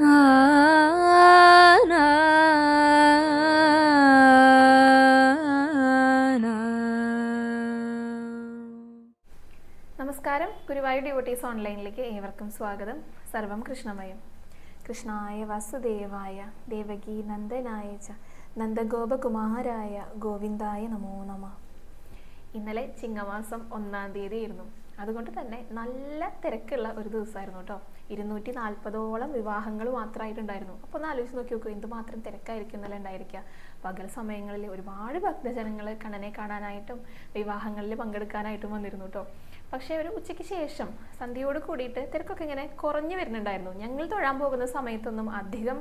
നമസ്കാരം. ഗുരുവായൂർ ഡിവോട്ടീസ് ഓൺലൈനിലേക്ക് ഏവർക്കും സ്വാഗതം. സർവം കൃഷ്ണമയം. കൃഷ്ണായ വാസുദേവായ ദേവകി നന്ദനായ ച നന്ദഗോപകുമാരായ ഗോവിന്ദായ നമോ നമ. ഇന്നലെ ചിങ്ങമാസം ഒന്നാം തീയതി ആയിരുന്നു അതുകൊണ്ട് തന്നെ നല്ല തിരക്കുള്ള ഒരു ദിവസമായിരുന്നു കേട്ടോ. ഇരുന്നൂറ്റി നാൽപ്പതോളം വിവാഹങ്ങൾ മാത്രമായിട്ടുണ്ടായിരുന്നു. അപ്പോൾ ഒന്ന് ആലോചിച്ച് നോക്കി നോക്കൂ എന്തുമാത്രം തിരക്കായിരിക്കും എന്നല്ല ഉണ്ടായിരിക്കുക. പകൽ സമയങ്ങളിൽ ഒരുപാട് ഭക്തജനങ്ങൾ കണ്ണനെ കാണാനായിട്ടും വിവാഹങ്ങളിൽ പങ്കെടുക്കാനായിട്ടും വന്നിരുന്നു കേട്ടോ. പക്ഷേ ഒരു ഉച്ചയ്ക്ക് ശേഷം സന്ധ്യയോട് കൂടിയിട്ട് തിരക്കൊക്കെ ഇങ്ങനെ കുറഞ്ഞു വരുന്നുണ്ടായിരുന്നു. ഞങ്ങൾ തൊഴാൻ പോകുന്ന സമയത്തൊന്നും അധികം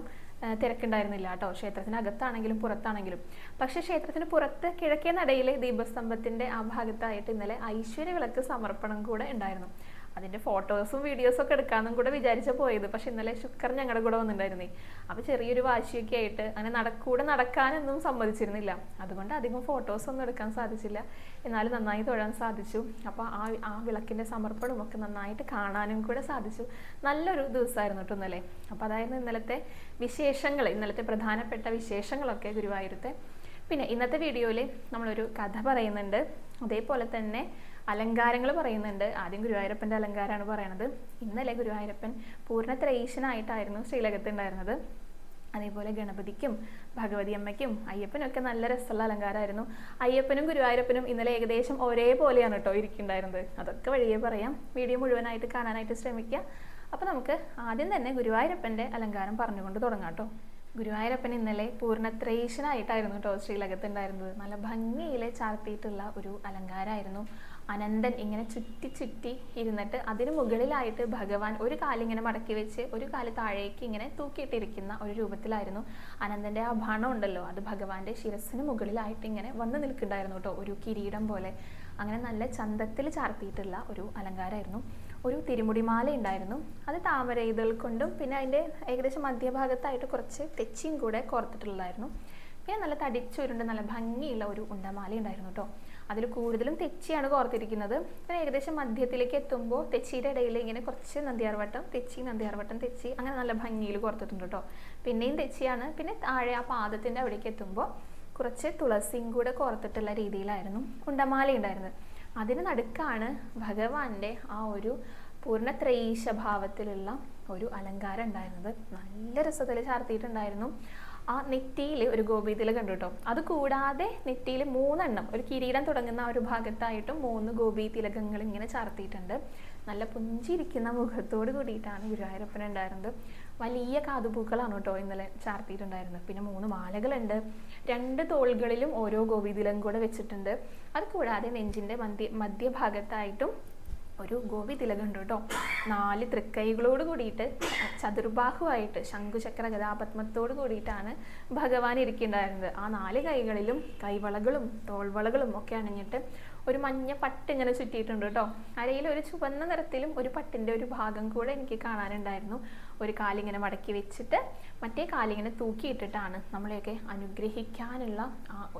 തിരക്കുണ്ടായിരുന്നില്ല കേട്ടോ. ക്ഷേത്രത്തിനകത്താണെങ്കിലും പുറത്താണെങ്കിലും. പക്ഷേ ക്ഷേത്രത്തിന് പുറത്ത് കിഴക്കേ നടയിലെ ദീപസ്തംഭത്തിന്റെ ആ ഭാഗത്തായിട്ട് ഇന്നലെ ഐശ്വര്യ വിളക്ക് സമർപ്പണം കൂടെ ഉണ്ടായിരുന്നു. അതിന്റെ ഫോട്ടോസും വീഡിയോസും ഒക്കെ എടുക്കാമെന്നും കൂടെ വിചാരിച്ച പോയത്. പക്ഷെ ഇന്നലെ ശുക്കർ ഞങ്ങളുടെ കൂടെ വന്നിട്ടുണ്ടായിരുന്നേ അപ്പൊ ചെറിയൊരു വാശിയൊക്കെ ആയിട്ട് അങ്ങനെ നടക്കൂടെ നടക്കാനൊന്നും സമ്മതിച്ചിരുന്നില്ല. അതുകൊണ്ട് അധികം ഫോട്ടോസ് ഒന്നും എടുക്കാൻ സാധിച്ചില്ല. എന്നാലും നന്നായി തൊഴാൻ സാധിച്ചു. അപ്പോൾ ആ ആ വിളക്കിന്റെ സമർപ്പണവും ഒക്കെ നന്നായിട്ട് കാണാനും കൂടെ സാധിച്ചു. നല്ലൊരു ദിവസമായിരുന്നു കേട്ടോ ഇന്നലെ. അപ്പൊ അതായിരുന്നു ഇന്നലത്തെ വിശേഷങ്ങൾ ഇന്നലത്തെ പ്രധാനപ്പെട്ട വിശേഷങ്ങളൊക്കെ ഗുരുവായൂരത്തെ. പിന്നെ ഇന്നത്തെ വീഡിയോയിൽ നമ്മളൊരു കഥ പറയുന്നുണ്ട്. അതേപോലെ തന്നെ അലങ്കാരങ്ങൾ പറയുന്നുണ്ട്. ആദ്യം ഗുരുവായൂരപ്പന്റെ അലങ്കാരമാണ് പറയണത്. ഇന്നലെ ഗുരുവായൂരപ്പൻ പൂർണത്രയീശനായിട്ടായിരുന്നു ശ്രീലകത്ത് ഉണ്ടായിരുന്നത്. അതേപോലെ ഗണപതിക്കും ഭഗവതി അമ്മയ്ക്കും അയ്യപ്പനും ഒക്കെ നല്ല രസമുള്ള അലങ്കാരമായിരുന്നു. അയ്യപ്പനും ഗുരുവായൂരപ്പനും ഇന്നലെ ഏകദേശം ഒരേപോലെയാണ് കേട്ടോ ഇരിക്കുന്നുണ്ടായിരുന്നത്. അതൊക്കെ വഴിയേ പറയാം. വീഡിയോ മുഴുവനായിട്ട് കാണാനായിട്ട് ശ്രമിക്കുക. അപ്പോൾ നമുക്ക് ആദ്യം തന്നെ ഗുരുവായൂരപ്പന്റെ അലങ്കാരം പറഞ്ഞുകൊണ്ട് തുടങ്ങാം കേട്ടോ. ഗുരുവായൂരപ്പൻ ഇന്നലെ പൂർണത്രയീശനായിട്ടായിരുന്നു കേട്ടോ ശ്രീലകത്ത് ഉണ്ടായിരുന്നത് നല്ല ഭംഗിയിൽ ചാർത്തിയിട്ടുള്ള ഒരു അലങ്കാരമായിരുന്നു അനന്തൻ ഇങ്ങനെ ചുറ്റി ചുറ്റി ഇരുന്നിട്ട് അതിന് മുകളിലായിട്ട് ഭഗവാൻ ഒരു കാലിങ്ങനെ മടക്കി വെച്ച് ഒരു കാൽ താഴേക്ക് ഇങ്ങനെ തൂക്കിയിട്ടിരിക്കുന്ന ഒരു രൂപത്തിലായിരുന്നു അനന്തന്റെ ആ ഭണം ഉണ്ടല്ലോ. അത് ഭഗവാന്റെ ശിരസിന് മുകളിലായിട്ട് ഇങ്ങനെ വന്ന് നിൽക്കുന്നുണ്ടായിരുന്നു കേട്ടോ. ഒരു കിരീടം പോലെ. അങ്ങനെ നല്ല ചന്തത്തിൽ ചാർത്തിയിട്ടുള്ള ഒരു അലങ്കാരമായിരുന്നു ഒരു തിരുമുടിമാല ഉണ്ടായിരുന്നു. അത് താമര ഇതൾ കൊണ്ടും പിന്നെ അതിന്റെ ഏകദേശം മധ്യഭാഗത്തായിട്ട് കുറച്ച് തെച്ചിയും കൂടെ കോർത്തിട്ടുള്ളതായിരുന്നു. പിന്നെ നല്ല തടിച്ചുരുണ്ട് നല്ല ഭംഗിയുള്ള ഒരു ഉണ്ടമാല ഉണ്ടായിരുന്നു കേട്ടോ അതിൽ കൂടുതലും തെച്ചിയാണ് കോർത്തിരിക്കുന്നത്. പിന്നെ ഏകദേശം മധ്യത്തിലേക്ക് എത്തുമ്പോൾ തെച്ചിയുടെ ഇടയിൽ ഇങ്ങനെ കുറച്ച് നന്ദിയാർവട്ടം തെച്ചി നന്ദിയാർവട്ടം തെച്ചി അങ്ങനെ നല്ല ഭംഗിയിൽ കോർത്തിട്ടുണ്ട് കേട്ടോ പിന്നെയും തെച്ചിയാണ്. പിന്നെ താഴെ ആ പാദത്തിന്റെ അവിടേക്ക് എത്തുമ്പോൾ കുറച്ച് തുളസിയും കൂടെ കോർത്തിട്ടുള്ള രീതിയിലായിരുന്നു ഉണ്ടമാല ഉണ്ടായിരുന്നത്. അതിന് നടുക്കാണ് ഭഗവാന്റെ ആ ഒരു പൂർണ ഭാവത്തിലുള്ള ഒരു അലങ്കാരം ഉണ്ടായിരുന്നത്. നല്ല രസത്തിൽ ചാർത്തിയിട്ടുണ്ടായിരുന്നു. ആ നെറ്റിയിൽ ഒരു ഗോപീതില കണ്ടു കേട്ടോ അത് കൂടാതെ നെറ്റിയിൽ മൂന്നെണ്ണം ഒരു കിരീടം തുടങ്ങുന്ന ആ ഒരു ഭാഗത്തായിട്ടും മൂന്ന് ഗോപി തിലകങ്ങൾ ഇങ്ങനെ ചാർത്തിയിട്ടുണ്ട്. നല്ല പുഞ്ചിരിക്കുന്ന മുഖത്തോട് കൂടിയിട്ടാണ് ഗുരുവായൂരപ്പൻ ഉണ്ടായിരുന്നത്. വലിയ കാതുപൂക്കളാണ് കേട്ടോ ഇന്നലെ ചാർത്തിയിട്ടുണ്ടായിരുന്നത്. പിന്നെ മൂന്ന് മാലകളുണ്ട്. രണ്ട് തോളുകളിലും ഓരോ ഗോവിതിലും കൂടെ വെച്ചിട്ടുണ്ട്. അത് കൂടാതെ നെഞ്ചിന്റെ മധ്യ മധ്യഭാഗത്തായിട്ടും ഒരു ഗോപി തിലകുണ്ട് കേട്ടോ. നാല് തൃക്കൈകളോട് കൂടിയിട്ട് ചതുർബാഹുവായിട്ട് ശംഖുചക്ര ഗതാപത്മത്തോട് കൂടിയിട്ടാണ് ഭഗവാൻ ഇരിക്കുന്നുണ്ടായിരുന്നത്. ആ നാല് കൈകളിലും കൈവളകളും തോൾവളകളും ഒക്കെ അണിഞ്ഞിട്ട് ഒരു മഞ്ഞ പട്ട് ഇങ്ങനെ ചുറ്റിയിട്ടുണ്ട് കേട്ടോ. അരയിൽ ഒരു ചുവന്ന നിറത്തിലും ഒരു പട്ടിന്റെ ഒരു ഭാഗം കൂടെ എനിക്ക് കാണാനുണ്ടായിരുന്നു. ഒരു കാലിങ്ങനെ മടക്കി വെച്ചിട്ട് മറ്റേ കാലിങ്ങനെ തൂക്കിയിട്ടിട്ടാണ് നമ്മളെയൊക്കെ അനുഗ്രഹിക്കാനുള്ള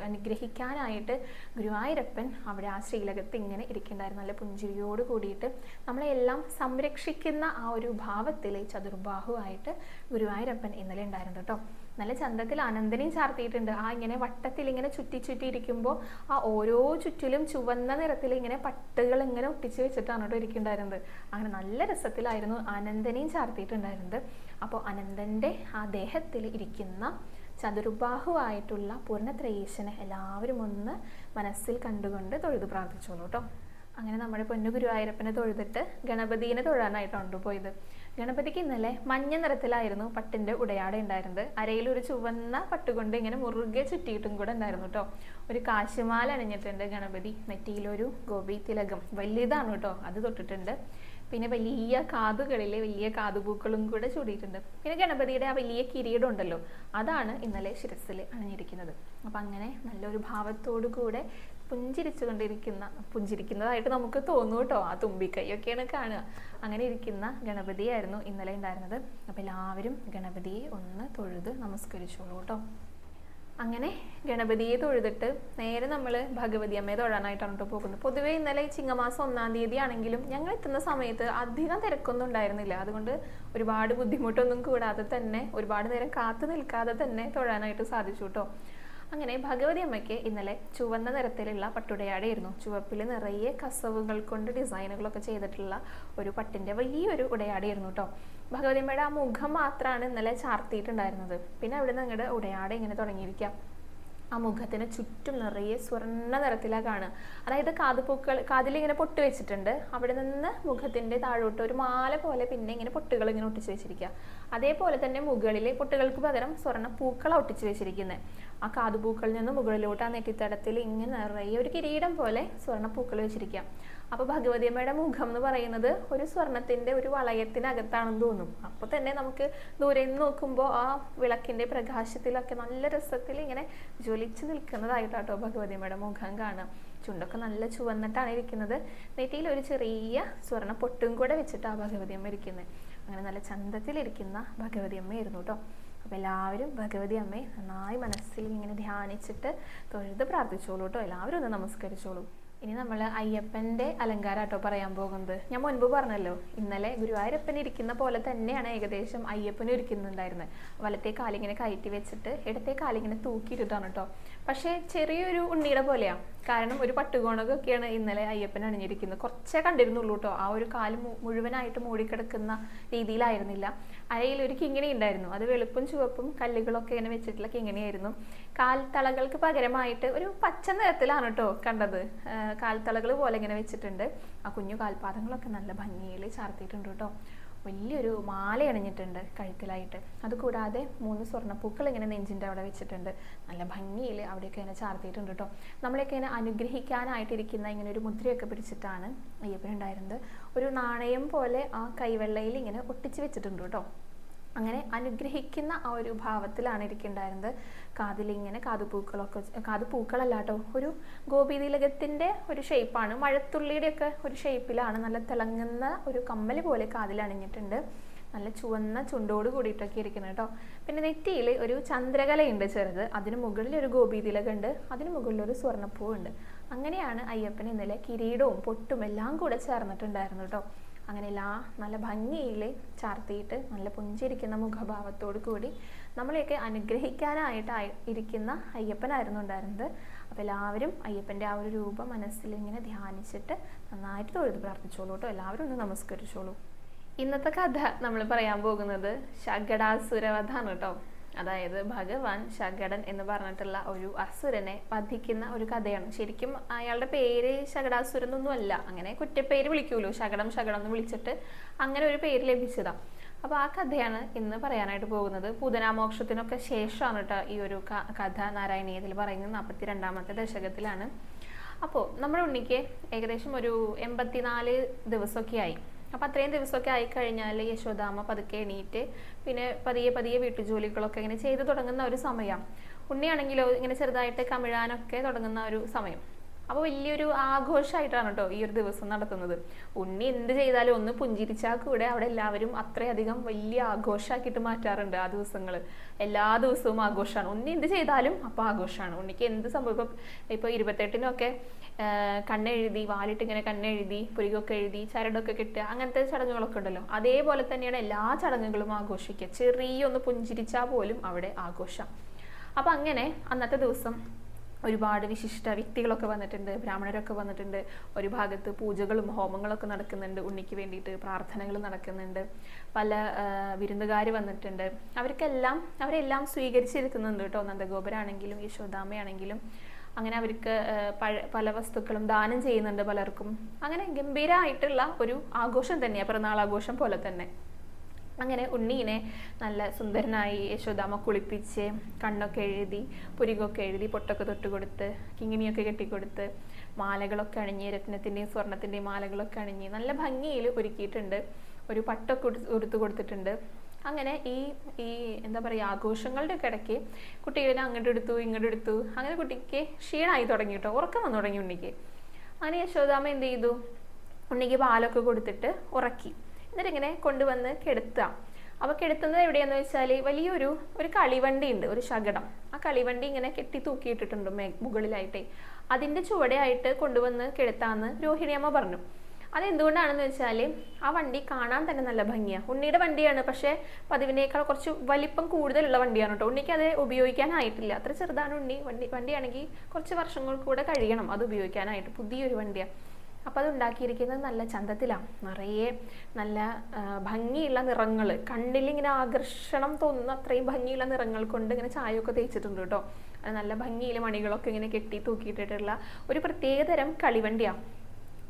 അനുഗ്രഹിക്കാനായിട്ട് ഗുരുവായൂരപ്പൻ അവിടെ ആ ശ്രീലകത്ത് ഇങ്ങനെ ഇരിക്കുന്നുണ്ടായിരുന്നു. നല്ല പുഞ്ചിരിയോട് കൂടിയിട്ട് നമ്മളെല്ലാം സംരക്ഷിക്കുന്ന ആ ഒരു ഭാവത്തിൽ ചതുർബാഹുവായിട്ട് ഗുരുവായൂരപ്പൻ ഇന്നലെ ഉണ്ടായിരുന്നു കേട്ടോ. നല്ല ചന്തത്തിൽ അനന്തനെയും ചാർത്തിയിട്ടുണ്ട്. ആ ഇങ്ങനെ വട്ടത്തിൽ ഇങ്ങനെ ചുറ്റി ചുറ്റി ഇരിക്കുമ്പോൾ ആ ഓരോ ചുറ്റിലും ചുവന്ന നിറത്തിൽ ഇങ്ങനെ പട്ടുകൾ ഇങ്ങനെ ഒട്ടിച്ച് വെച്ചിട്ടാണ് കേട്ടോ ഇരിക്കുന്നുണ്ടായിരുന്നത്. അങ്ങനെ നല്ല രസത്തിലായിരുന്നു അനന്തനെയും ചാർത്തിയിട്ടുണ്ടായിരുന്നത്. അപ്പോൾ അനന്തന്റെ ആ ദേഹത്തിൽ ഇരിക്കുന്ന ചതുർബാഹുവായിട്ടുള്ള പൂർണത്രയീശനെ എല്ലാവരും ഒന്ന് മനസ്സിൽ കണ്ടുകൊണ്ട് തൊഴുതു പ്രാർത്ഥിച്ചോളൂ കേട്ടോ. അങ്ങനെ നമ്മുടെ പൊന്നു ഗുരുവായൂരപ്പനെ തൊഴുതിട്ട് ഗണപതിനെ തൊഴാനായിട്ടാണ് പോയത്. ഗണപതിക്ക് ഇന്നലെ മഞ്ഞ നിറത്തിലായിരുന്നു പട്ടിന്റെ ഉടയാട ഉണ്ടായിരുന്നത്. അരയിൽ ഒരു ചുവന്ന പട്ടുകൊണ്ട് ഇങ്ങനെ മുറുകെ ചുറ്റിയിട്ടും കൂടെ ഉണ്ടായിരുന്നു കേട്ടോ ഒരു കാശുമാല അണിഞ്ഞിട്ടുണ്ട് ഗണപതി. നെറ്റിയിലൊരു ഗോപി തിലകം. വലിയതാണ് കേട്ടോ അത് തൊട്ടിട്ടുണ്ട്. പിന്നെ വലിയ കാതുകളിൽ വലിയ കാതുപൂക്കളും കൂടെ ചൂടിയിട്ടുണ്ട്. പിന്നെ ഗണപതിയുടെ ആ വലിയ കിരീടം ഉണ്ടല്ലോ അതാണ് ഇന്നലെ ശിരസിൽ അണിഞ്ഞിരിക്കുന്നത്. അപ്പം അങ്ങനെ നല്ലൊരു ഭാവത്തോടു കൂടെ പുഞ്ചിരിച്ചുകൊണ്ടിരിക്കുന്ന പുഞ്ചിരിക്കുന്നതായിട്ട് നമുക്ക് തോന്നും കേട്ടോ ആ തുമ്പിക്കൈയൊക്കെയാണ് കാണുക. അങ്ങനെ ഇരിക്കുന്ന ഗണപതിയായിരുന്നു ഇന്നലെ ഉണ്ടായിരുന്നത്. അപ്പം എല്ലാവരും ഗണപതിയെ ഒന്ന് തൊഴുത് നമസ്കരിച്ചോളൂ കേട്ടോ അങ്ങനെ ഗണപതിയെ തൊഴുതിട്ട് നേരെ നമ്മൾ ഭഗവതി അമ്മയെ തൊഴാനായിട്ടാണ് കേട്ടോ പോകുന്നത്. പൊതുവേ ഇന്നലെ ചിങ്ങമാസം ഒന്നാം തീയതി ആണെങ്കിലും ഞങ്ങൾ എത്തുന്ന സമയത്ത് അധികം തിരക്കൊന്നും ഉണ്ടായിരുന്നില്ല. അതുകൊണ്ട് ഒരുപാട് ബുദ്ധിമുട്ടൊന്നും കൂടാതെ തന്നെ ഒരുപാട് നേരം കാത്തു നിൽക്കാതെ തന്നെ തൊഴാനായിട്ട് സാധിച്ചു കേട്ടോ അങ്ങനെ ഭഗവതി അമ്മയ്ക്ക് ഇന്നലെ ചുവന്ന നിറത്തിലുള്ള പട്ടുടയാടയായിരുന്നു. ചുവപ്പിൽ നിറയെ കസവുകൾ കൊണ്ട് ഡിസൈനുകളൊക്കെ ചെയ്തിട്ടുള്ള ഒരു പട്ടിന്റെ വലിയൊരു ഉടയാടയായിരുന്നു കേട്ടോ ഭഗവതി അമ്മയുടെ ആ മുഖം മാത്രമാണ് ഇന്നലെ ചാർത്തിയിട്ടുണ്ടായിരുന്നത്. പിന്നെ അവിടെ നിന്ന് അങ്ങോട്ട് ഉടയാട ഇങ്ങനെ തുടങ്ങിയിരിക്കാം. ആ മുഖത്തിന് ചുറ്റും നിറയെ സ്വർണ നിറത്തിലാണ് കാണുക. അതായത് കാതുപൂക്കൾ കാതിലിങ്ങനെ പൊട്ട് വെച്ചിട്ടുണ്ട്. അവിടെ നിന്ന് മുഖത്തിന്റെ താഴോട്ട് ഒരു മാല പോലെ പിന്നെ ഇങ്ങനെ പൊട്ടുകൾ ഇങ്ങനെ ഒട്ടിച്ച് വെച്ചിരിക്കുക അതേപോലെ തന്നെ മുകളിലെ പൊട്ടുകൾക്ക് പകരം സ്വർണ പൂക്കൾ ഒട്ടിച്ച് വെച്ചിരിക്കുന്നത് ആ കാതുപൂക്കളിൽ നിന്ന് മുകളിലോട്ട് ആ നെറ്റിത്തടത്തിൽ ഇങ്ങനെ നിറയെ ഒരു കിരീടം പോലെ സ്വർണ പൂക്കൾ വെച്ചിരിക്കാം അപ്പൊ ഭഗവതിയമ്മയുടെ മുഖം എന്ന് പറയുന്നത് ഒരു സ്വർണത്തിന്റെ ഒരു വളയത്തിനകത്താണെന്ന് തോന്നും. അപ്പൊ തന്നെ നമുക്ക് ദൂരെ നിന്ന് നോക്കുമ്പോൾ ആ വിളക്കിന്റെ പ്രകാശത്തിലൊക്കെ നല്ല രസത്തിൽ ഇങ്ങനെ ജ്വലിച്ച് നിൽക്കുന്നതായിട്ടാട്ടോ ഭഗവതിയമ്മയുടെ മുഖം കാണാം. ചുണ്ടൊക്കെ നല്ല ചുവന്നിട്ടാണ് ഇരിക്കുന്നത്. നെറ്റിയിൽ ഒരു ചെറിയ സ്വർണ പൊട്ടും കൂടെ വെച്ചിട്ടാണ് ഭഗവതിയമ്മ ഇരിക്കുന്നത് അങ്ങനെ നല്ല ചന്തത്തിലിരിക്കുന്ന ഭഗവതി അമ്മയായിരുന്നു കേട്ടോ അപ്പോൾ എല്ലാവരും ഭഗവതി അമ്മയെ നന്നായി മനസ്സിൽ ഇങ്ങനെ ധ്യാനിച്ചിട്ട് തൊഴുത് പ്രാർത്ഥിച്ചോളൂ കേട്ടോ എല്ലാവരും ഒന്ന് നമസ്കരിച്ചോളൂ. ഇനി നമ്മൾ അയ്യപ്പന്റെ അലങ്കാരാട്ടോ പറയാൻ പോകുന്നത്. ഞാൻ മുൻപ് പറഞ്ഞല്ലോ ഇന്നലെ ഗുരുവായൂരപ്പൻ ഇരിക്കുന്ന പോലെ തന്നെയാണ് ഏകദേശം അയ്യപ്പനും ഇരിക്കുന്നുണ്ടായിരുന്നത്. വലത്തെ കാലിങ്ങനെ കയറ്റി വെച്ചിട്ട് ഇടത്തെ കാലിങ്ങനെ തൂക്കിയിട്ടിട്ടാണ് കേട്ടോ പക്ഷേ ചെറിയൊരു ഉണ്ണിയുടെ പോലെയാണ് കാരണം ഒരു പട്ടുകോണൊക്കെയാണ് ഇന്നലെ അയ്യപ്പൻ അണിഞ്ഞിരിക്കുന്നത്. കുറച്ചേ കണ്ടിരുന്നുള്ളൂ കേട്ടോ. ആ ഒരു കാൽ മുഴുവനായിട്ട് മൂടിക്കിടക്കുന്ന രീതിയിലായിരുന്നില്ല. അരയിൽ ഒരു കിങ്ങിണി ഉണ്ടായിരുന്നു. അത് വെളുപ്പും ചുവപ്പും കല്ലുകളൊക്കെ ഇങ്ങനെ വെച്ചിട്ടുള്ള കിങ്ങിണിയായിരുന്നു. കാൽത്തളകൾക്ക് പകരമായിട്ട് ഒരു പച്ച നിറത്തിലാണ് കേട്ടോ കണ്ടത്. കാൽത്തളകൾ പോലെ ഇങ്ങനെ വെച്ചിട്ടുണ്ട്. ആ കുഞ്ഞു കാൽപാദങ്ങളൊക്കെ നല്ല ഭംഗിയിൽ ചാർത്തിയിട്ടുണ്ട് കേട്ടോ. വലിയൊരു മാല അണിഞ്ഞിട്ടുണ്ട് കഴുത്തിലായിട്ട്. അതുകൂടാതെ മൂന്ന് സ്വർണപ്പൂക്കൾ ഇങ്ങനെ നെഞ്ചിന്റെ അവിടെ വെച്ചിട്ടുണ്ട്. നല്ല ഭംഗിയിൽ അവിടെയൊക്കെ ഇങ്ങനെ ചാർത്തിയിട്ടുണ്ട് കേട്ടോ നമ്മളെയൊക്കെ ഇങ്ങനെ അനുഗ്രഹിക്കാനായിട്ടിരിക്കുന്ന ഇങ്ങനെ ഒരു മുദ്രയൊക്കെ പിടിച്ചിട്ടാണ് അയ്യപ്പനുണ്ടായിരുന്നത് ഒരു നാണയം പോലെ ആ കൈവെള്ളയിൽ ഇങ്ങനെ ഒട്ടിച്ച് വെച്ചിട്ടുണ്ട് കേട്ടോ അങ്ങനെ അനുഗ്രഹിക്കുന്ന ആ ഒരു ഭാവത്തിലാണ് ഇരിക്കുന്നുണ്ടായിരുന്നത് കാതിലിങ്ങനെ കാതുപൂക്കളൊക്കെ പൂക്കളൊക്കെ കാതുപൂക്കളല്ല കേട്ടോ ഒരു ഗോപീതിലകത്തിന്റെ ഒരു ഷേപ്പാണ് മഴത്തുള്ളിയുടെയൊക്കെ ഒരു ഷേപ്പിലാണ് നല്ല തിളങ്ങുന്ന ഒരു കമ്മൽ പോലെ കാതിൽ അണിഞ്ഞിട്ടുണ്ട്. നല്ല ചുവന്ന ചുണ്ടോട് കൂടിയിട്ടൊക്കെ ഇരിക്കുന്നത് കേട്ടോ. പിന്നെ നെറ്റിയിൽ ഒരു ചന്ദ്രകലയുണ്ട് ചെറുത്. അതിന് മുകളിൽ ഒരു ഗോപി തിലകുണ്ട് അതിന് മുകളിൽ ഒരു സ്വർണപ്പൂവുണ്ട്. അങ്ങനെയാണ് അയ്യപ്പൻ ഇന്നലെ കിരീടവും പൊട്ടും എല്ലാം കൂടെ ചേർന്നിട്ടുണ്ടായിരുന്നു കേട്ടോ. അങ്ങനെ എല്ലാ നല്ല ഭംഗിയിൽ ചാർത്തിയിട്ട് നല്ല പുഞ്ചിരിക്കുന്ന മുഖഭാവത്തോടു കൂടി നമ്മളെയൊക്കെ അനുഗ്രഹിക്കാനായിട്ട് ഇരിക്കുന്ന അയ്യപ്പനായിരുന്നു ഉണ്ടായിരുന്നത്. അപ്പോൾ എല്ലാവരും അയ്യപ്പന്റെ ആ ഒരു രൂപം മനസ്സിൽ ഇങ്ങനെ ധ്യാനിച്ചിട്ട് നന്നായിട്ട് തൊഴുത് പ്രാർത്ഥിച്ചോളൂ കേട്ടോ. എല്ലാവരും ഒന്ന് നമസ്കരിച്ചോളൂ. ഇന്നത്തെ കഥ നമ്മൾ പറയാൻ പോകുന്നത് ശകടാസുരവധാണ് കേട്ടോ. അതായത് ഭഗവാൻ ശകടൻ എന്ന് പറഞ്ഞിട്ടുള്ള ഒരു അസുരനെ വധിക്കുന്ന ഒരു കഥയാണ്. ശരിക്കും അയാളുടെ പേര് ശകടാസുരൻ ഒന്നും അല്ല. അങ്ങനെ കുറ്റപ്പേര് വിളിക്കൂലോ? ശകടം ശകടം എന്ന് വിളിച്ചിട്ട് അങ്ങനെ ഒരു പേര് ലഭിച്ചതാ. അപ്പോൾ ആ കഥയാണ് ഇന്ന് പറയാനായിട്ട് പോകുന്നത്. പൂതനാമോക്ഷത്തിനൊക്കെ ശേഷമാണ് കേട്ടോ ഈ ഒരു കഥ നാരായണീയത്തിൽ പറയുന്നത്. നാൽപ്പത്തി രണ്ടാമത്തെ ദശകത്തിലാണ്. അപ്പോൾ നമ്മുടെ ഉണ്ണിക്ക് ഏകദേശം ഒരു എൺപത്തിനാല് ദിവസമൊക്കെ ആയി. അപ്പം അത്രയും ദിവസമൊക്കെ ആയി കഴിഞ്ഞാൽ യശോദാമ്മ പതുക്കെ എണീറ്റ് പിന്നെ പതിയെ പതിയെ വീട്ടുജോലികളൊക്കെ ഇങ്ങനെ ചെയ്തു തുടങ്ങുന്ന ഒരു സമയം. ഉണ്ണിയാണെങ്കിലോ ഇങ്ങനെ ചെറുതായിട്ട് കമിഴാനൊക്കെ തുടങ്ങുന്ന ഒരു സമയം. അപ്പോൾ വലിയൊരു ആഘോഷമായിട്ടാണ് കേട്ടോ ഈ ഒരു ദിവസം നടത്തുന്നത്. ഉണ്ണി എന്ത് ചെയ്താലും ഒന്ന് പുഞ്ചിരിച്ചാൽ കൂടെ അവിടെ എല്ലാവരും അത്രയധികം വലിയ ആഘോഷമാക്കിയിട്ട് മാറ്റാറുണ്ട് ആ ദിവസങ്ങൾ എല്ലാ ദിവസവും ആഘോഷമാണ് ഉണ്ണി എന്ത് ചെയ്താലും അപ്പോൾ ആഘോഷമാണ് ഉണ്ണിക്ക് എന്ത് സംഭവം? ഇപ്പൊ ഇപ്പോൾ ഇരുപത്തെട്ടിനൊക്കെ കണ്ണെഴുതി വാലിട്ട് ഇങ്ങനെ കണ്ണെഴുതി പുരികൊക്കെ എഴുതി ചരടൊക്കെ കിട്ടുക അങ്ങനത്തെ ചടങ്ങുകളൊക്കെ ഉണ്ടല്ലോ. അതേപോലെ തന്നെയാണ് എല്ലാ ചടങ്ങുകളും ആഘോഷിക്കുക. ചെറിയൊന്ന് പുഞ്ചിരിച്ചാൽ പോലും അവിടെ ആഘോഷം. അപ്പം അങ്ങനെ അന്നത്തെ ദിവസം ഒരുപാട് വിശിഷ്ട വ്യക്തികളൊക്കെ വന്നിട്ടുണ്ട് ബ്രാഹ്മണരൊക്കെ വന്നിട്ടുണ്ട്. ഒരു ഭാഗത്ത് പൂജകളും ഹോമങ്ങളൊക്കെ നടക്കുന്നുണ്ട് ഉണ്ണിക്ക് വേണ്ടിയിട്ട് പ്രാർത്ഥനകൾ നടക്കുന്നുണ്ട്. പല വിരുന്നുകാർ വന്നിട്ടുണ്ട്. അവർക്കെല്ലാം അവരെല്ലാം സ്വീകരിച്ചിരിക്കുന്നുണ്ട് കേട്ടോ. നന്ദഗോപുരാണെങ്കിലും യശോദാമയാണെങ്കിലും അങ്ങനെ അവർക്ക് പല വസ്തുക്കളും ദാനം ചെയ്യുന്നുണ്ട് പലർക്കും. അങ്ങനെ ഗംഭീരമായിട്ടുള്ള ഒരു ആഘോഷം തന്നെയാണ് പിറന്നാൾ ആഘോഷം പോലെ തന്നെ. അങ്ങനെ ഉണ്ണീനെ നല്ല സുന്ദരനായി യശോദാമ കുളിപ്പിച്ച് കണ്ണൊക്കെ എഴുതി പുരികൊക്കെ എഴുതി പൊട്ടൊക്കെ തൊട്ട് കൊടുത്ത് കിങ്ങിണിയൊക്കെ കെട്ടിക്കൊടുത്ത് മാലകളൊക്കെ അണിഞ്ഞ് രത്നത്തിന്റെയും സ്വർണത്തിന്റെയും മാലകളൊക്കെ അണിഞ്ഞ് നല്ല ഭംഗിയിൽ ഒരുക്കിയിട്ടുണ്ട്. ഒരു പട്ടൊക്കെ ഉടുത്ത് കൊടുത്തിട്ടുണ്ട്. അങ്ങനെ ഈ ഈ എന്താ പറയുക ആഘോഷങ്ങളുടെ ഇടയ്ക്ക് കുട്ടികളെ അങ്ങോട്ട് എടുത്തു ഇങ്ങോട്ട് എടുത്തു. അങ്ങനെ കുട്ടിക്ക് ക്ഷീണമായി തുടങ്ങി കേട്ടോ. ഉറക്കം വന്നു തുടങ്ങി ഉണ്ണിക്ക്. അങ്ങനെ യശോദാമ്മ എന്ത് ചെയ്തു? ഉണ്ണിക്ക് പാലൊക്കെ കൊടുത്തിട്ട് ഉറക്കി. എന്നിട്ട് ഇങ്ങനെ കൊണ്ടുവന്ന് കിടത്തുക അപ്പോൾ കിടത്തുന്നത് എവിടെയാന്ന് വെച്ചാൽ വലിയൊരു ഒരു കളിവണ്ടി ഉണ്ട് ഒരു ശകടം. ആ കളിവണ്ടി ഇങ്ങനെ കെട്ടി തൂക്കിയിട്ടിട്ടുണ്ട് മുകളിലായിട്ടേ. അതിന്റെ അതിന്റെ ചുവടെയായിട്ട് കൊണ്ടുവന്ന് കെടുത്താന്ന് രോഹിണിയമ്മ പറഞ്ഞു. അതെന്തുകൊണ്ടാണെന്ന് വെച്ചാൽ ആ വണ്ടി കാണാൻ തന്നെ നല്ല ഭംഗിയാണ് ഉണ്ണിയുടെ വണ്ടിയാണ് പക്ഷേ പതിവിനേക്കാൾ കുറച്ച് വലിപ്പം കൂടുതലുള്ള വണ്ടിയാണ് കേട്ടോ ഉണ്ണിക്ക് അത് ഉപയോഗിക്കാനായിട്ടില്ല. അത്ര ചെറുതാണ് ഉണ്ണി. വണ്ടി വണ്ടിയാണെങ്കിൽ കുറച്ച് വർഷങ്ങൾ കൂടെ കഴിയണം അത് ഉപയോഗിക്കാനായിട്ട്. പുതിയൊരു വണ്ടിയാണ് അപ്പോൾ അത് ഉണ്ടാക്കിയിരിക്കുന്നത് നല്ല ചന്തത്തിലാണ് നിറയെ നല്ല ഭംഗിയുള്ള നിറങ്ങൾ കണ്ണിലിങ്ങനെ ആകർഷണം തോന്നുന്ന അത്രയും ഭംഗിയുള്ള നിറങ്ങൾ കൊണ്ട് ഇങ്ങനെ ചായയൊക്കെ തേച്ചിട്ടുണ്ട് കേട്ടോ നല്ല ഭംഗിയിൽ മണികളൊക്കെ ഇങ്ങനെ കെട്ടി തൂക്കിയിട്ടിട്ടുള്ള ഒരു പ്രത്യേകതരം കളിവണ്ടിയാണ്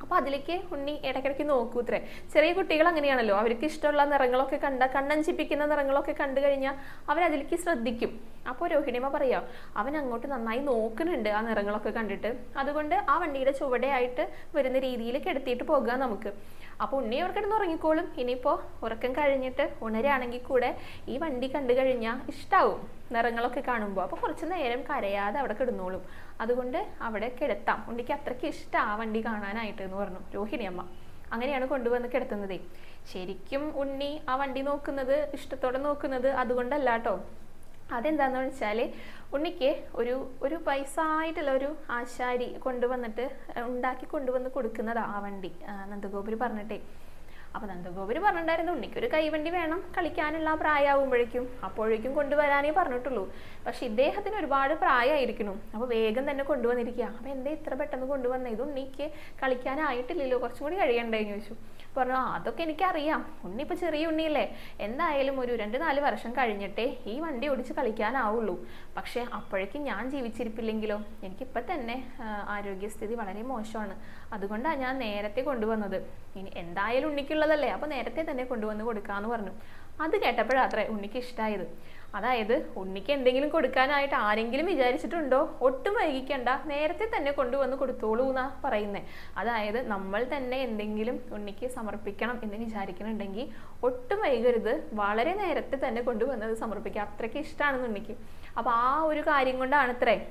അപ്പോൾ അതിലേക്ക് ഉണ്ണി ഇടയ്ക്കിടയ്ക്ക് നോക്കൂത്രേ. ചെറിയ കുട്ടികൾ അങ്ങനെയാണല്ലോ. അവർക്ക് ഇഷ്ടമുള്ള നിറങ്ങളൊക്കെ കണ്ട കണ്ണഞ്ചിപ്പിക്കുന്ന നിറങ്ങളൊക്കെ കണ്ടു കഴിഞ്ഞാൽ അവരതിലേക്ക് ശ്രദ്ധിക്കും. അപ്പോൾ രോഹിണിമ പറയാം അവൻ അങ്ങോട്ട് നന്നായി നോക്കുന്നുണ്ട് ആ നിറങ്ങളൊക്കെ കണ്ടിട്ട്. അതുകൊണ്ട് ആ വണ്ടിയുടെ ചുവടെയായിട്ട് വരുന്ന രീതിയിൽ കിടത്തിയിട്ട് പോകാം നമുക്ക്. അപ്പോൾ ഉണ്ണി അവിടെ ഉറങ്ങിക്കോളും. ഇനിയിപ്പോൾ ഉറക്കം കഴിഞ്ഞിട്ട് ഉണരാണെങ്കിൽ കൂടെ ഈ വണ്ടി കണ്ടു കഴിഞ്ഞാൽ ഇഷ്ടാവും നിറങ്ങളൊക്കെ കാണുമ്പോൾ അപ്പോൾ കുറച്ച് നേരം കരയാതെ അവിടെ കിടന്നോളും. അതുകൊണ്ട് അവിടെ കിടത്താം. ഉണ്ണിക്ക് അത്രയ്ക്ക് ഇഷ്ടം ആ വണ്ടി കാണാനായിട്ട് എന്ന് പറഞ്ഞു. രോഹിണി അമ്മ അങ്ങനെയാണ് കൊണ്ടുവന്ന് കിടത്തുന്നതേ. ശരിക്കും ഉണ്ണി ആ വണ്ടി നോക്കുന്നത് ഇഷ്ടത്തോടെ നോക്കുന്നത് അതുകൊണ്ടല്ല കേട്ടോ അതെന്താന്ന് വെച്ചാൽ ഉണ്ണിക്ക് ഒരു ഒരു പൈസ ആയിട്ടുള്ള ഒരു ആശാരി കൊണ്ടുവന്നിട്ട് ഉണ്ടാക്കി കൊണ്ടുവന്ന് കൊടുക്കുന്നതാ ആ വണ്ടി. നന്ദഗോപുരി പറഞ്ഞിട്ടേ. അപ്പോൾ നന്ദഗോപുരി പറഞ്ഞിട്ടുണ്ടായിരുന്നു ഉണ്ണിക്ക് ഒരു കൈവണ്ടി വേണം. കളിക്കാനുള്ള പ്രായമാകുമ്പോഴേക്കും അപ്പോഴേക്കും കൊണ്ടുവരാനേ പറഞ്ഞിട്ടുള്ളൂ. പക്ഷെ ഇദ്ദേഹത്തിന് ഒരുപാട് പ്രായമായിരിക്കുന്നു അപ്പോൾ വേഗം തന്നെ കൊണ്ടുവന്നിരിക്കുക അപ്പോൾ എന്താ ഇത്ര പെട്ടെന്ന് കൊണ്ടുവന്നേ? ഇത് ഉണ്ണിക്ക് കളിക്കാനായിട്ടില്ലല്ലോ. കുറച്ചും കൂടി കഴിയണ്ടേ എന്ന് ചോദിച്ചു. പറഞ്ഞു അതൊക്കെ എനിക്കറിയാം. ഉണ്ണി ഇപ്പോൾ ചെറിയ ഉണ്ണിയല്ലേ. എന്തായാലും ഒരു രണ്ട് നാല് വർഷം കഴിഞ്ഞിട്ടേ ഈ വണ്ടി ഓടിച്ച് കളിക്കാനാവുള്ളൂ. പക്ഷേ അപ്പോഴേക്കും ഞാൻ ജീവിച്ചിരിപ്പില്ലെങ്കിലോ? എനിക്കിപ്പോൾ തന്നെ ആരോഗ്യസ്ഥിതി വളരെ മോശമാണ്. അതുകൊണ്ടാണ് ഞാൻ നേരത്തെ കൊണ്ടുവന്നത്. ഇനി എന്തായാലും ഉണ്ണിക്കുള്ളതല്ലേ. അപ്പോൾ നേരത്തെ തന്നെ കൊണ്ടുവന്ന് കൊടുക്കാന്ന് പറഞ്ഞു. അത് കേട്ടപ്പോഴാത്രേ ഉണ്ണിക്ക് ഇഷ്ടമായത് അതായത് ഉണ്ണിക്ക് എന്തെങ്കിലും കൊടുക്കാനായിട്ട് ആരെങ്കിലും വിചാരിച്ചിട്ടുണ്ടോ? ഒട്ടും വൈകിക്കണ്ട. നേരത്തെ തന്നെ കൊണ്ടുവന്ന് കൊടുത്തോളൂ എന്നാ പറയുന്നേ. അതായത് നമ്മൾ തന്നെ എന്തെങ്കിലും ഉണ്ണിക്ക് സമർപ്പിക്കണം എന്ന് വിചാരിക്കുന്നുണ്ടെങ്കിൽ ഒട്ടും വൈകരുത്. വളരെ നേരത്തെ തന്നെ കൊണ്ടുവന്നത് സമർപ്പിക്കുക. അത്രയ്ക്ക് ഇഷ്ടമാണെന്ന് ഉണ്ണിക്ക്. അപ്പോൾ ആ ഒരു കാര്യം കൊണ്ടാണ് ഇത്രേ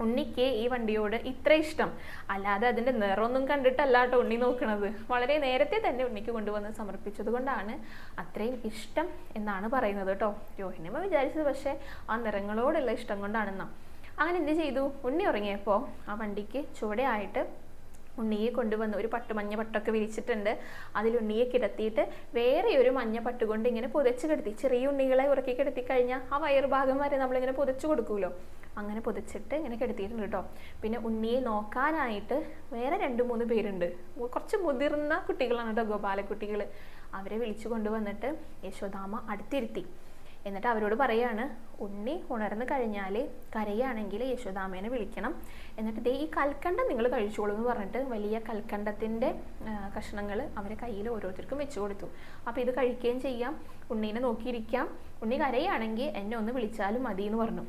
ഉണ്ണിക്ക് ഈ വണ്ടിയോട് ഇത്ര ഇഷ്ടം. അല്ലാതെ അതിന്റെ നിറമൊന്നും കണ്ടിട്ടല്ല കേട്ടോ ഉണ്ണി നോക്കണത്. വളരെ നേരത്തെ തന്നെ ഉണ്ണിക്ക് കൊണ്ടുവന്ന് സമർപ്പിച്ചത് കൊണ്ടാണ് അത്രയും ഇഷ്ടം എന്നാണ് പറയുന്നത് കേട്ടോ. രോഹിണിമ വിചാരിച്ചത് പക്ഷേ ആ നിറങ്ങളോടുള്ള ഇഷ്ടം കൊണ്ടാണെന്നാ. അങ്ങനെ എന്ത് ചെയ്തു? ഉണ്ണി ഉറങ്ങിയപ്പോൾ ആ വണ്ടിക്ക് ചുവടെയായിട്ട് ഉണ്ണിയെ കൊണ്ടുവന്ന് ഒരു പട്ട് മഞ്ഞ പട്ടൊക്കെ വിരിച്ചിട്ടുണ്ട്. അതിൽ ഉണ്ണിയെ കിടത്തിയിട്ട് വേറെ ഒരു മഞ്ഞ പട്ട് കൊണ്ട് ഇങ്ങനെ പുതച്ച് കിടത്തി ചെറിയ ഉണ്ണികളെ ഉറക്കി കിടത്തി കഴിഞ്ഞാൽ ആ വയറുഭാഗം വരെ നമ്മളിങ്ങനെ പുതച്ചു കൊടുക്കുമല്ലോ അങ്ങനെ പുതച്ചിട്ട് ഇങ്ങനെ കിടത്തിയിട്ടുണ്ട് കേട്ടോ. പിന്നെ ഉണ്ണിയെ നോക്കാനായിട്ട് വേറെ രണ്ട് മൂന്ന് പേരുണ്ട്. കുറച്ച് മുതിർന്ന കുട്ടികളാണ് കേട്ടോ ഗോപാലക്കുട്ടികൾ അവരെ വിളിച്ചു കൊണ്ടുവന്നിട്ട് യശോദാമ അടുത്തിരുത്തി. എന്നിട്ട് അവരോട് പറയാണ് ഉണ്ണി ഉണർന്നു കഴിഞ്ഞാൽ കരയാണെങ്കിൽ യശോദാമേനെ വിളിക്കണം. എന്നിട്ട് ദേ ഈ കൽക്കണ്ടം നിങ്ങൾ കഴിച്ചോളൂ എന്ന് പറഞ്ഞിട്ട് വലിയ കൽക്കണ്ടത്തിന്റെ കഷ്ണങ്ങൾ അവരെ കയ്യിൽ ഓരോരുത്തർക്കും വെച്ചു കൊടുത്തു. അപ്പോൾ ഇത് കഴിക്കുകയും ചെയ്യാം. ഉണ്ണീനെ നോക്കിയിരിക്കാം. ഉണ്ണി കരയാണെങ്കിൽ എന്നെ ഒന്ന് വിളിച്ചാലും മതി എന്ന് പറഞ്ഞു.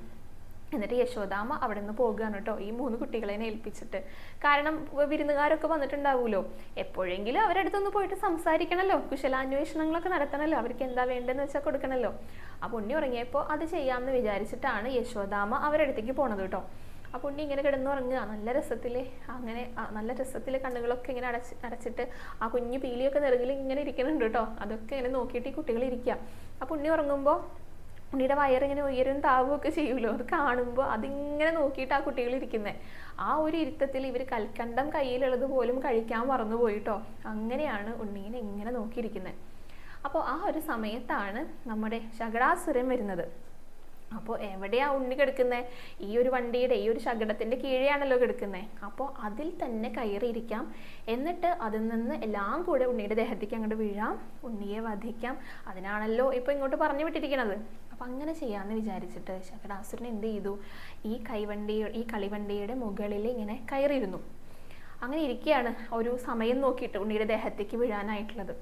എന്നിട്ട് യശോദാമ അവിടെ നിന്ന് പോകുകയാണ് കേട്ടോ ഈ മൂന്ന് കുട്ടികളെ ഏൽപ്പിച്ചിട്ട്. കാരണം വിരുന്നുകാരൊക്കെ വന്നിട്ടുണ്ടാവുമല്ലോ. എപ്പോഴെങ്കിലും അവരടുത്തൊന്ന് പോയിട്ട് സംസാരിക്കണമല്ലോ കുശലാന്വേഷണങ്ങളൊക്കെ നടത്തണമല്ലോ അവർക്ക് എന്താ വേണ്ടതെന്ന് വെച്ചാൽ കൊടുക്കണമല്ലോ ആ ഉണ്ണി ഉറങ്ങിയപ്പോൾ അത് ചെയ്യാമെന്ന് വിചാരിച്ചിട്ടാണ് യശോദാമ അവരടുത്തേക്ക് പോണത് കേട്ടോ. ആ ഉണ്ണി ഇങ്ങനെ കിടന്നുറങ്ങുക നല്ല രസത്തിൽ അങ്ങനെ നല്ല രസത്തിൽ കണ്ണുകളൊക്കെ ഇങ്ങനെ അടച്ച് അടച്ചിട്ട് ആ കുഞ്ഞു പീലിയൊക്കെ നിറങ്ങിൽ ഇങ്ങനെ ഇരിക്കുന്നുണ്ട് കേട്ടോ. അതൊക്കെ ഇങ്ങനെ നോക്കിയിട്ട് ഈ കുട്ടികൾ ഇരിക്കുക. ആ ഉണ്ണി ഉറങ്ങുമ്പോൾ ഉണ്ണിയുടെ വയറിങ്ങനെ ഉയരും താവും ഒക്കെ ചെയ്യുമല്ലോ. അത് കാണുമ്പോൾ അതിങ്ങനെ നോക്കിയിട്ട് ആ കുട്ടികൾ ഇരിക്കുന്നത് ആ ഒരു ഇരുത്തത്തിൽ ഇവർ കൽക്കണ്ടം കയ്യിലുള്ളത് പോലും കഴിക്കാൻ മറന്നുപോയിട്ടോ അങ്ങനെയാണ് ഉണ്ണീനെ ഇങ്ങനെ നോക്കിയിരിക്കുന്നത് അപ്പോൾ ആ ഒരു സമയത്താണ് നമ്മുടെ ശകടാസുരൻ വരുന്നത്. അപ്പോൾ എവിടെയാ ഉണ്ണി കിടക്കുന്നത് ഈ ഒരു വണ്ടിയുടെ ഈ ഒരു ശകടത്തിന്റെ കീഴെയാണല്ലോ കിടക്കുന്നത് അപ്പോൾ അതിൽ തന്നെ കയറിയിരിക്കാം. എന്നിട്ട് അതിൽ നിന്ന് എല്ലാം കൂടെ ഉണ്ണിയുടെ ദേഹത്തേക്ക് അങ്ങോട്ട് വീഴാം. ഉണ്ണിയെ വധിക്കാം. അതിനാണല്ലോ ഇപ്പോൾ ഇങ്ങോട്ട് പറഞ്ഞു വിട്ടിരിക്കണത്. അപ്പം അങ്ങനെ ചെയ്യാമെന്ന് വിചാരിച്ചിട്ട് ശകടാസുരൻ എന്ത് ചെയ്തു? ഈ കൈവണ്ടി ഈ കളിവണ്ടിയുടെ മുകളിൽ ഇങ്ങനെ കയറിയിരുന്നു. അങ്ങനെ ഇരിക്കുകയാണ് ഒരു സമയം നോക്കിയിട്ട് ഉണ്ണിയുടെ ദേഹത്തേക്ക് വീഴാനായിട്ടുള്ളത്.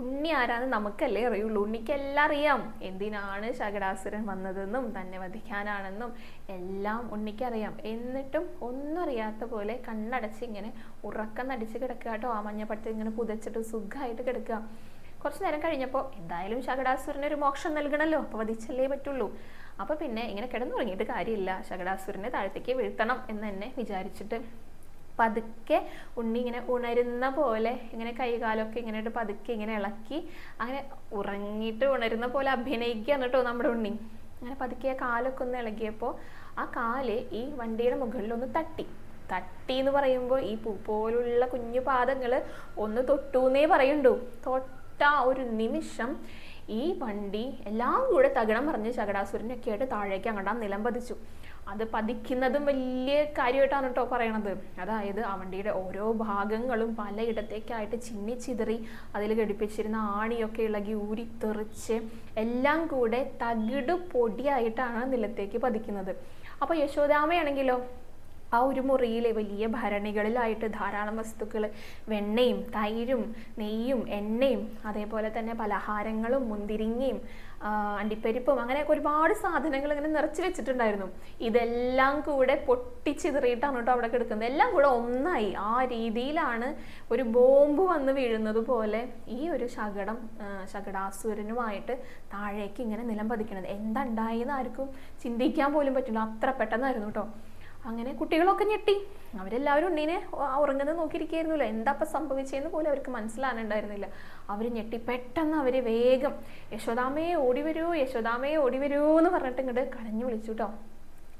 ഉണ്ണി ആരാന്ന് നമുക്കല്ലേ അറിയുള്ളൂ. ഉണ്ണിക്കെല്ലാം അറിയാം. എന്തിനാണ് ശകടാസുരൻ വന്നതെന്നും തന്നെ വധിക്കാനാണെന്നും എല്ലാം ഉണ്ണിക്കറിയാം. എന്നിട്ടും ഒന്നും അറിയാത്ത പോലെ കണ്ണടച്ച് ഇങ്ങനെ ഉറക്കം നടിച്ച് കിടക്കുക കേട്ടോ. ആ മഞ്ഞപ്പട്ട് ഇങ്ങനെ പുതച്ചിട്ട് സുഖമായിട്ട് കിടക്കുക. കുറച്ച് നേരം കഴിഞ്ഞപ്പോൾ എന്തായാലും ശകടാസുരന് ഒരു മോക്ഷം നൽകണല്ലോ അപ്പോൾ വധിച്ചല്ലേ പറ്റുള്ളൂ. അപ്പോൾ പിന്നെ ഇങ്ങനെ കിടന്നുറങ്ങിയിട്ട് കാര്യമില്ല. ശകടാസുരനെ താഴത്തേക്ക് വീഴ്ത്തണം എന്ന് തന്നെ വിചാരിച്ചിട്ട് പതുക്കെ ഉണ്ണി ഇങ്ങനെ ഉണരുന്ന പോലെ ഇങ്ങനെ കൈകാലൊക്കെ ഇങ്ങനെ പതുക്കെ ഇങ്ങനെ ഇളക്കി അങ്ങനെ ഉറങ്ങിയിട്ട് ഉണരുന്ന പോലെ അഭിനയിക്കുകയാണ് കേട്ടോ നമ്മുടെ ഉണ്ണി. അങ്ങനെ പതുക്കെ ആ കാലൊക്കെ ഒന്ന് ഇളകിയപ്പോൾ ആ കാൽ ഈ വണ്ടിയുടെ മുകളിൽ ഒന്ന് തട്ടി. തട്ടി എന്ന് പറയുമ്പോൾ ഈ പൂ പോലുള്ള കുഞ്ഞു പാദങ്ങൾ ഒന്ന് തൊട്ടൂന്നേ പറയുണ്ടു. ആ ഒരു നിമിഷം ഈ വണ്ടി എല്ലാം കൂടെ തകിടം പറഞ്ഞ് ശകടാസുരനൊക്കെ ആയിട്ട് താഴേക്ക് അങ്ങോട്ട് നിലം പതിച്ചു. അത് പതിക്കുന്നതും വലിയ കാര്യമായിട്ടാണ് കേട്ടോ പറയണത്. അതായത് ആ വണ്ടിയുടെ ഓരോ ഭാഗങ്ങളും പലയിടത്തേക്കായിട്ട് ചിന്നി ചിതറി അതിൽ ഘടിപ്പിച്ചിരുന്ന ആണിയൊക്കെ ഇളകി ഊരിത്തെറിച്ച് എല്ലാം കൂടെ തകിട് പൊടിയായിട്ടാണ് നിലത്തേക്ക് പതിക്കുന്നത്. അപ്പോൾ യശോദാമയാണെങ്കിലോ? ആ ഒരു മുറിയിലെ വലിയ ഭരണികളിലായിട്ട് ധാരാളം വസ്തുക്കൾ വെണ്ണയും തൈരും നെയ്യും എണ്ണയും അതേപോലെ തന്നെ പലഹാരങ്ങളും മുന്തിരിങ്ങയും അണ്ടിപ്പരിപ്പും അങ്ങനെയൊക്കെ ഒരുപാട് സാധനങ്ങൾ ഇങ്ങനെ നിറച്ച് വെച്ചിട്ടുണ്ടായിരുന്നു. ഇതെല്ലാം കൂടെ പൊട്ടിച്ചിതറിയിട്ടാണ് കേട്ടോ അവിടെ കിടക്കുന്നത് എല്ലാം കൂടെ ഒന്നായി. ആ രീതിയിലാണ് ഒരു ബോംബ് വന്ന് വീഴുന്നത് പോലെ ഈ ഒരു ശകടം ശകടാസുരനുമായിട്ട് താഴേക്ക് ഇങ്ങനെ നിലം പതിക്കണത് എന്തുണ്ടായി എന്ന് ആർക്കും ചിന്തിക്കാൻ പോലും പറ്റില്ല. അത്ര പെട്ടെന്നായിരുന്നു കേട്ടോ. അങ്ങനെ കുട്ടികളൊക്കെ ഞെട്ടി. അവരെല്ലാവരും ഉണ്ണീനെ ഉറങ്ങുന്നത് നോക്കിയിരിക്കുകയായിരുന്നില്ല. എന്താ ഇപ്പം സംഭവിച്ചതെന്ന് പോലും അവർക്ക് മനസ്സിലാകുന്നുണ്ടായിരുന്നില്ല അവർ ഞെട്ടി. പെട്ടെന്ന് അവർ വേഗം യശോദാമയെ ഓടി വരൂ യശോദാമയെ ഓടി വരൂ എന്ന് പറഞ്ഞിട്ട് ഇങ്ങോട്ട് കരഞ്ഞു വിളിച്ചു കേട്ടോ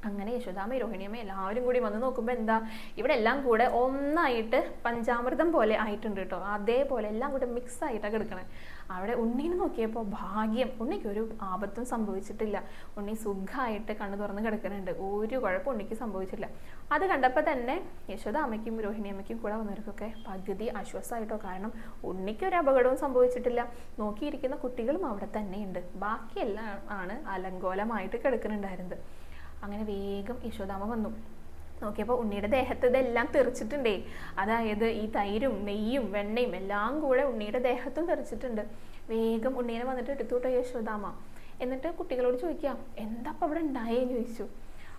അങ്ങനെ യശോദാമ രോഹിണിയമ്മ എല്ലാവരും കൂടി വന്ന് നോക്കുമ്പോൾ എന്താ ഇവിടെ എല്ലാം കൂടെ ഒന്നായിട്ട് പഞ്ചാമൃതം പോലെ ആയിട്ടുണ്ട് കേട്ടോ അതേപോലെ എല്ലാം കൂടെ മിക്സ് ആയിട്ടാണ് കിടക്കണേ. അവിടെ ഉണ്ണീനെ നോക്കിയപ്പോൾ ഭാഗ്യം. ഉണ്ണിക്ക് ഒരു ആപത്തും സംഭവിച്ചിട്ടില്ല. ഉണ്ണി സുഖമായിട്ട് കണ്ണു തുറന്ന് കിടക്കുന്നുണ്ട്. ഒരു കുഴപ്പം ഉണ്ണിക്ക് സംഭവിച്ചില്ല. അത് കണ്ടപ്പോൾ തന്നെ യശോദ അമ്മയ്ക്കും രോഹിണിയമ്മയ്ക്കും കൂടെ വന്നവർക്കൊക്കെ പകുതി ആശ്വാസമായിട്ടോ കാരണം ഉണ്ണിക്ക് ഒരു അപകടവും സംഭവിച്ചിട്ടില്ല. നോക്കിയിരിക്കുന്ന കുട്ടികളും അവിടെ തന്നെയുണ്ട്. ബാക്കിയെല്ലാം ആണ് അലങ്കോലമായിട്ട് കിടക്കുന്നുണ്ടായിരുന്നത്. അങ്ങനെ വേഗം യശോദാമ്മ വന്നു. നോക്കിയപ്പോൾ ഉണ്ണിയുടെ ദേഹത്ത് ഇതെല്ലാം തെറിച്ചിട്ടുണ്ടേ. അതായത് ഈ തൈരും നെയ്യും വെണ്ണയും എല്ലാം കൂടെ ഉണ്ണിയുടെ ദേഹത്തും തെറിച്ചിട്ടുണ്ട്. വേഗം ഉണ്ണീനെ വന്നിട്ട് എടുത്തു കേട്ടോ യശോദാമ്മ. എന്നിട്ട് കുട്ടികളോട് ചോദിക്കാം എന്താ അപ്പം അവിടെ ഉണ്ടായേന്ന് ചോദിച്ചു.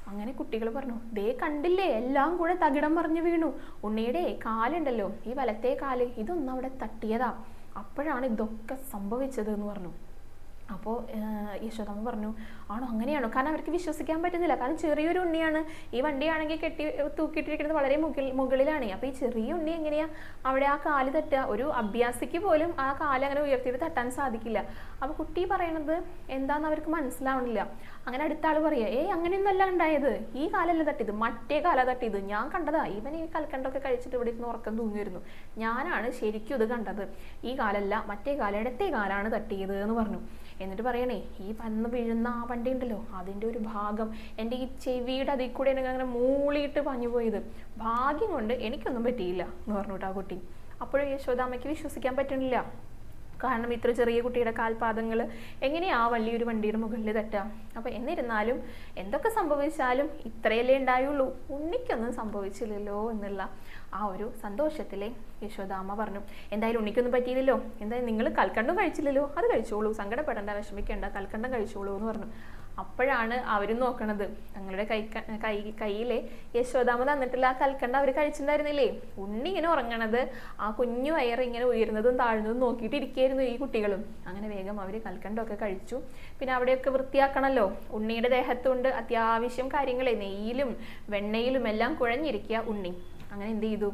അങ്ങനെ കുട്ടികൾ പറഞ്ഞു ദേ കണ്ടില്ലേ എല്ലാം കൂടെ തകിടം മറിഞ്ഞു വീണു. ഉണ്ണിയുടെ കാലുണ്ടല്ലോ ഈ വലത്തെ കാൽ ഇതൊന്നും അവിടെ തട്ടിയതാ. അപ്പോഴാണ് ഇതൊക്കെ സംഭവിച്ചത് എന്ന് പറഞ്ഞു. അപ്പോൾ യശോദമ്മ പറഞ്ഞു ആണോ? അങ്ങനെയാണോ? കാരണം അവർക്ക് വിശ്വസിക്കാൻ പറ്റുന്നില്ല. കാരണം ചെറിയൊരു ഉണ്ണിയാണ്. ഈ വണ്ടിയാണെങ്കിൽ കെട്ടി തൂക്കിയിട്ടിരിക്കുന്നത് വളരെ മുകളിൽ മുകളിലാണ്. അപ്പോൾ ഈ ചെറിയ ഉണ്ണി എങ്ങനെയാ അവിടെ ആ കാൽ തട്ടുക? ഒരു അഭ്യാസിക്ക് പോലും ആ കാൽ അങ്ങനെ ഉയർത്തിയിട്ട് തട്ടാൻ സാധിക്കില്ല. അപ്പോൾ കുട്ടി പറയണത് എന്താന്ന് അവർക്ക് മനസ്സിലാവണില്ല. അങ്ങനെ അടുത്ത ആൾ പറയുക ഏയ് അങ്ങനെയൊന്നല്ല ഉണ്ടായത്. ഈ കാലല്ല തട്ടിയത്. മറ്റേ കാല തട്ടിയത്. ഞാൻ കണ്ടതാ. ഇവൻ ഈ കൽക്കണ്ടൊക്കെ കഴിച്ചിട്ട് ഇവിടെ ഇരുന്ന് ഉറക്കം തൂങ്ങിയിരുന്നു. ഞാനാണ് ശരിക്കും ഇത് കണ്ടത്. ഈ കാലല്ല മറ്റേ കാല ഇടത്തെ കാലാണ് തട്ടിയത് എന്ന് പറഞ്ഞു. എന്നിട്ട് പറയണേ ഈ വന്ന് വീഴുന്ന ആ വണ്ടി ഉണ്ടല്ലോ അതിന്റെ ഒരു ഭാഗം എന്റെ ഈ ചെവിയുടെ അതിൽ കൂടെ എനിക്ക് അങ്ങനെ മൂളിയിട്ട് പഞ്ഞു പോയത്. ഭാഗ്യം കൊണ്ട് എനിക്കൊന്നും പറ്റിയില്ല എന്ന് പറഞ്ഞു കേട്ടോ ആ കുട്ടി. അപ്പോഴും യശോദാമ്മയ്ക്ക് വിശ്വസിക്കാൻ പറ്റണില്ല കാരണം ഇത്ര ചെറിയ കുട്ടിയുടെ കാൽപാദങ്ങൾ എങ്ങനെയാ ആ വലിയൊരു വണ്ടിയുടെ മുകളിൽ തട്ടുക? അപ്പോൾ എന്നിരുന്നാലും എന്തൊക്കെ സംഭവിച്ചാലും ഇത്രയല്ലേ ഉണ്ടായുള്ളൂ. ഉണ്ണിക്കൊന്നും സംഭവിച്ചില്ലല്ലോ എന്നുള്ള ആ ഒരു സന്തോഷത്തിലെ യശോദാമ്മ പറഞ്ഞു എന്തായാലും ഉണ്ണിക്കൊന്നും പറ്റിയില്ലല്ലോ. എന്തായാലും നിങ്ങൾ കൽക്കണ്ടം കഴിച്ചില്ലല്ലോ. അത് കഴിച്ചോളൂ. സങ്കടപ്പെടേണ്ട വിഷമിക്കേണ്ട. കൽക്കണ്ടം കഴിച്ചോളൂ എന്ന് പറഞ്ഞു. അപ്പോഴാണ് അവരും നോക്കണത്. തങ്ങളുടെ കൈ കൈ കയ്യിലെ യശോദാമ തന്നിട്ടില്ല ആ കൽക്കണ്ട അവർ കഴിച്ചിട്ടുണ്ടായിരുന്നില്ലേ? ഉണ്ണി ഇങ്ങനെ ഉറങ്ങണത് ആ കുഞ്ഞു വയറ് ഇങ്ങനെ ഉയരുന്നതും താഴ്ന്നതും നോക്കിയിട്ട് ഇരിക്കുകയായിരുന്നു ഈ കുട്ടികളും. അങ്ങനെ വേഗം അവർ കൽക്കണ്ടൊക്കെ കഴിച്ചു. പിന്നെ അവിടെയൊക്കെ വൃത്തിയാക്കണമല്ലോ ഉണ്ണിയുടെ ദേഹത്തുണ്ട് അത്യാവശ്യം കാര്യങ്ങളെ. നെയ്യിലും വെണ്ണയിലും എല്ലാം കുഴഞ്ഞിരിക്കുക ഉണ്ണി. അങ്ങനെ എന്ത് ചെയ്തു?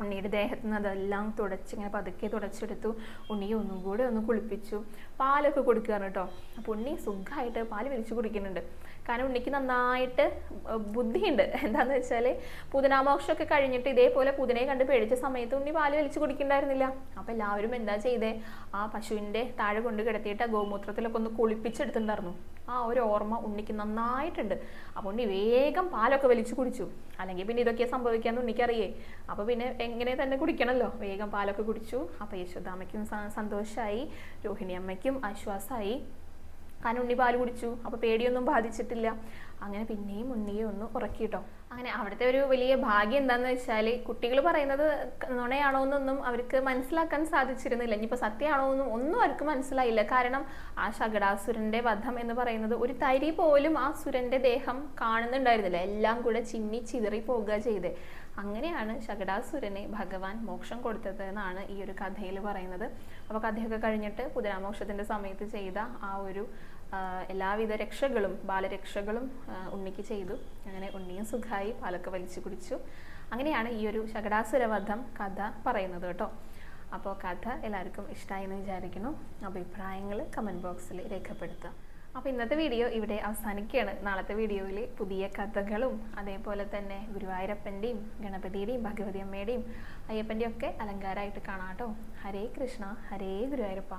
ഉണ്ണിയുടെ ദേഹത്ത് നിന്ന് അതെല്ലാം തുടച്ച് ഇങ്ങനെ പതുക്കെ തുടച്ചെടുത്തു. ഉണ്ണിയെ ഒന്നും കൂടെ ഒന്ന് കുളിപ്പിച്ചു. പാലൊക്കെ കൊടുക്കുകയാണ് കേട്ടോ. അപ്പോൾ ഉണ്ണി സുഖമായിട്ട് പാൽ വലിച്ചു കുടിക്കുന്നുണ്ട്. കാരണം ഉണ്ണിക്ക് നന്നായിട്ട് ബുദ്ധിയുണ്ട്. എന്താന്ന് വെച്ചാൽ പുതിനാമോക്ഷമൊക്കെ കഴിഞ്ഞിട്ട് ഇതേപോലെ പുതിനെ കണ്ട് പേടിച്ച സമയത്ത് ഉണ്ണി പാൽ വലിച്ചു കുടിക്കണ്ടായിരുന്നില്ല. അപ്പോൾ എല്ലാവരും എന്താ ചെയ്തേ? ആ പശുവിന്റെ താഴെ കൊണ്ട് കിടത്തിയിട്ട് ആ ഗോമൂത്രത്തിലൊക്കെ ഒന്ന് കുളിപ്പിച്ചെടുത്തിട്ടുണ്ടായിരുന്നു. ആ ഒരു ഓർമ്മ ഉണ്ണിക്ക് നന്നായിട്ടുണ്ട്. അപ്പോൾ ഉണ്ണി വേഗം പാലൊക്കെ വലിച്ചു കുടിച്ചു. അല്ലെങ്കിൽ പിന്നെ ഇതൊക്കെ സംഭവിക്കാന്ന് ഉണ്ണിക്കറിയേ. അപ്പോൾ പിന്നെ എങ്ങനെ തന്നെ കുടിക്കണല്ലോ. വേഗം പാലൊക്കെ കുടിച്ചു. അപ്പോൾ യശോദാമയ്ക്കും സന്തോഷമായി രോഹിണി അമ്മയ്ക്കും ആശ്വാസമായി. കാരണം ഉണ്ണി പാൽ കുടിച്ചു. അപ്പോൾ പേടിയൊന്നും ബാധിച്ചിട്ടില്ല. അങ്ങനെ പിന്നെയും ഉണ്ണിയെ ഒന്ന് ഉറക്കിട്ടോ. അങ്ങനെ അവിടുത്തെ ഒരു വലിയ ഭാഗ്യം എന്താന്ന് വെച്ചാൽ കുട്ടികൾ പറയുന്നത് നുണയാണോ എന്നൊന്നും അവർക്ക് മനസ്സിലാക്കാൻ സാധിച്ചിരുന്നില്ല. ഇനിയിപ്പോൾ സത്യമാണോ എന്നും ഒന്നും അവർക്ക് മനസ്സിലായില്ല. കാരണം ആ ശകടാസുരന്റെ വധം എന്ന് പറയുന്നത് ഒരു തരി പോലും ആ സുരന്റെ ദേഹം കാണുന്നുണ്ടായിരുന്നില്ല. എല്ലാം കൂടെ ചിന്നി ചിതറി പോകുക ചെയ്തേ. അങ്ങനെയാണ് ശകടാസുരനെ ഭഗവാൻ മോക്ഷം കൊടുത്തത് എന്നാണ് ഈ ഒരു കഥയിൽ പറയുന്നത്. അപ്പോൾ കഥയൊക്കെ കഴിഞ്ഞിട്ട് കുതിരാമോക്ഷത്തിന്റെ സമയത്ത് ചെയ്ത ആ ഒരു എല്ലാവിധ രക്ഷകളും ബാലരക്ഷകളും ഉണ്ണിക്ക് ചെയ്തു. അങ്ങനെ ഉണ്ണിയും സുഖമായി പാലൊക്കെ വലിച്ചു കുടിച്ചു. അങ്ങനെയാണ് ഈ ഒരു ശകടാസുരവധം കഥ പറയുന്നത് കേട്ടോ. അപ്പോൾ കഥ എല്ലാവർക്കും ഇഷ്ടമായി എന്ന് വിചാരിക്കുന്നു. അഭിപ്രായങ്ങൾ കമന്റ് ബോക്സിൽ രേഖപ്പെടുത്തുക. അപ്പോൾ ഇന്നത്തെ വീഡിയോ ഇവിടെ അവസാനിക്കുകയാണ്. നാളത്തെ വീഡിയോയിൽ പുതിയ കഥകളും അതേപോലെ തന്നെ ഗുരുവായൂരപ്പന്റെയും ഗണപതിയുടെയും ഭഗവതി അമ്മയുടെയും അയ്യപ്പന്റെയും ഒക്കെ അലങ്കാരമായിട്ട് കാണാം കേട്ടോ. ഹരേ കൃഷ്ണ ഹരേ ഗുരുവായൂരപ്പ.